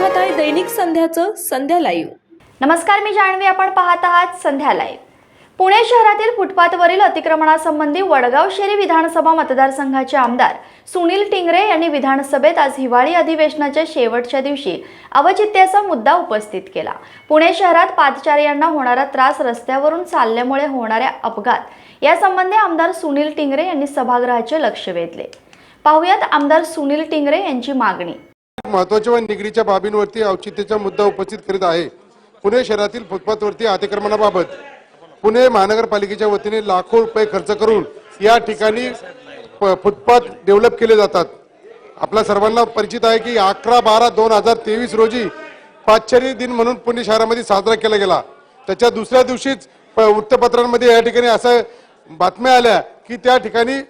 दैनिक संध्याचं संध्या live नमस्कार मी जाणवी आपण पाहत आहात संध्या लाईव्ह पुणे शहरातील फुटपाथवरील अतिक्रमणासंबंधी वडगाव शेरी विधानसभा मतदारसंघाचे आमदार सुनील टिंगरे यांनी विधानसभेत आज हिवाळी अधिवेशनाच्या शेवटच्या दिवशी अवचित्याचा मुद्दा उपस्थित केला. पुणे शहरात पादचार्यांना होणारा त्रास रस्त्यावरून चालल्यामुळे होणाऱ्या अपघात यासंबंधी आमदार सुनील टिंगरे यांनी सभागृहाचे लक्ष वेधले. पाहुयात आमदार सुनील टिंगरे यांची मागणी. महत्त्वाच्या व निगडीच्या बाबींवरती औचित्याचा मुद्दा उपस्थित करीत आहे. पुणे शहरातील फुटपाथवरती अतिक्रमणाबाबत पुणे महानगरपालिकेच्या वतीने लाखो रुपये खर्च करून या ठिकाणी फुटपाथ डेव्हलप केले जातात. आपल्या सर्वांना परिचित आहे की अकरा बारा दोन हजार तेवीस रोजी पाचशेरी दिन म्हणून पुणे शहरामध्ये साजरा केला गेला. त्याच्या दुसऱ्या दिवशीच वृत्तपत्रांमध्ये या ठिकाणी असं बातम्या आल्या की त्या ठिकाणी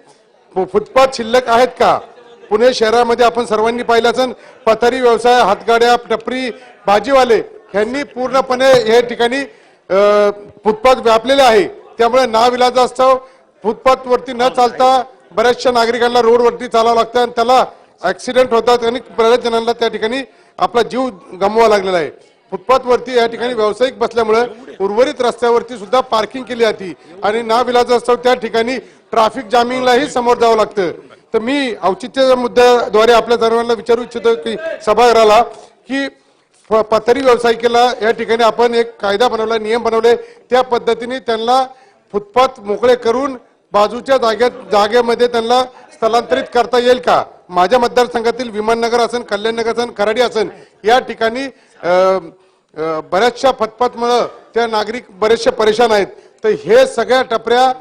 फु- फुटपाथ शिल्लक आहेत का? पुणे शहरामध्ये आपण सर्वांनी पाहिलं असेल पथारी व्यवसाय हातगाड्या टपरी भाजीवाले यांनी पूर्णपणे हे ठिकाणी फुटपाथ व्यापलेले आहे. त्यामुळे नाविलाज असतं. फुटपाथ वरती न चालता बऱ्याचशा नागरिकांना रोडवरती चालावं लागतं आणि त्याला ऍक्सिडेंट होतात आणि बऱ्याच जणांना त्या ठिकाणी आपला जीव गमवावा लागलेला आहे. फुटपाथ वरती या ठिकाणी व्यावसायिक बसल्यामुळे उर्वरित रस्त्यावरती सुद्धा पार्किंग केली जाते आणि नाविलाज असतो. त्या ठिकाणी ट्रॅफिक जामिंगलाही समोर जावं लागतं. तर मी औचित्याच्या मुद्द्याद्वारे आपल्या सर्वांना विचारू इच्छितो की सभागृहाला की प- पथारी व्यावसायिकेला या ठिकाणी आपण एक कायदा बनवला नियम बनवले त्या पद्धतीने त्यांना फुटपाथ मोकळे करून बाजूच्या जागेत जागेमध्ये त्यांना स्थलांतरित करता येईल का? माझ्या मतदारसंघातील विमाननगर असेल कल्याणनगर असेल खराडी असेल या ठिकाणी बऱ्याचशा फुटपाथमुळं त्या नागरिक बरेचसे परेशान आहेत. तर हे सगळ्या टपऱ्या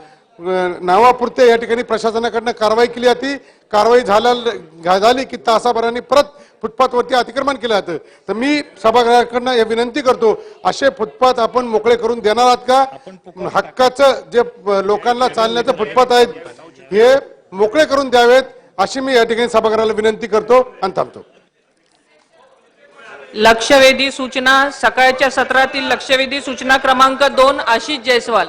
नावापुरते या ठिकाणी प्रशासनाकडनं कारवाई केली जाते. कारवाई झाल्या झाली की तासाभराने परत फुटपाथवरती अतिक्रमण केलं जातं. तर मी सभागृहाकडनं हे विनंती करतो असे फुटपाथ आपण मोकळे करून देणार आहात का? हक्काचं जे लोकांना चालण्याचं फुटपाथ आहेत हे मोकळे करून द्यावेत अशी मी या ठिकाणी सभागृहाला विनंती करतो आणि थांबतो. लक्षवेधी सूचना सकाळच्या सत्रातील लक्षवेधी सूचना क्रमांक दोन आशिष जयस्वाल.